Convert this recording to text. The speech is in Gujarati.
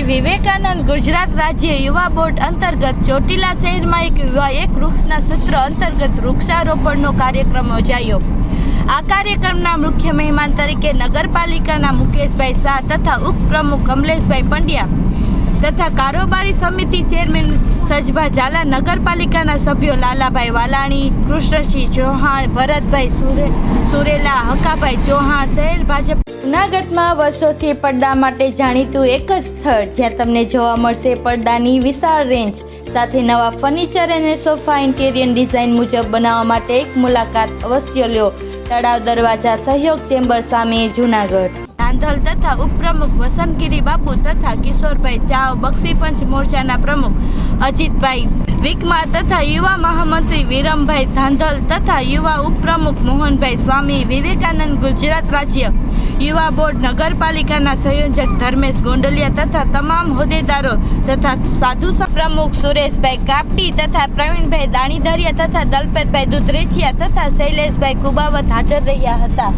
સ્વામી વિવેકાનંદ ગુજરાત રાજ્ય યુવા બોર્ડ અંતર્ગત ચોટીલા શહેરમાં એક યુવા એક વૃક્ષના સૂત્ર અંતર્ગત વૃક્ષારોપણનો કાર્યક્રમ યોજાયો. આ કાર્યક્રમના મુખ્ય મહેમાન તરીકે નગરપાલિકાના મુકેશભાઈ શાહ તથા ઉપપ્રમુખ કમલેશભાઈ પંડ્યા તથા કારોબારી સમિતિ ચેરમેન સજભા ઝાલા, નગરપાલિકાના સભ્યો લાલાભાઈ વાલાણી કૃષ્ણસિંહ ચૌહાણ, ભરતભાઈ સુરે, સુરેલા, હકાભાઈ ચૌહાણ શહેર ભાજપ જૂનાગઢમાં વર્ષોથી પડદા માટે જાણીતું એક જ સ્થળ જ્યાં તમને જોવા મળશે પડદાની વિશાળ રેન્જ. સાથે નવા ફર્નિચર અને સોફા ઇન્ટેરિયર ડિઝાઇન મુજબ બનાવવા માટે એક મુલાકાત અવશ્ય લ્યો તળાવ દરવાજા સહયોગ ચેમ્બર સામે જૂનાગઢ. ધાંધલ તથા ઉપપ્રમુખ વસંતગીરી બાપુ તથા કિશોરભાઈ ચાવ બક્ષીપંચ મોરચાના પ્રમુખ અજીતભાઈ વિકમા તથા યુવા મહામંત્રી વિરમભાઈ ધાંધલ તથા યુવા ઉપપ્રમુખ મોહનભાઈ સ્વામી, વિવેકાનંદ ગુજરાત રાજ્ય, યુવા બોર્ડ નગરપાલિકાના સંયોજક ધર્મેશ ગોંડલિયા તથા તમામ હોદ્દેદારો તથા સાધુ પ્રમુખ સુરેશભાઈ કાપડી તથા પ્રવીણભાઈ દાણીધરિયા તથા દલપતભાઈ દુધરેચિયા તથા શૈલેષભાઈ કુબાવત હાજર રહ્યા હતા.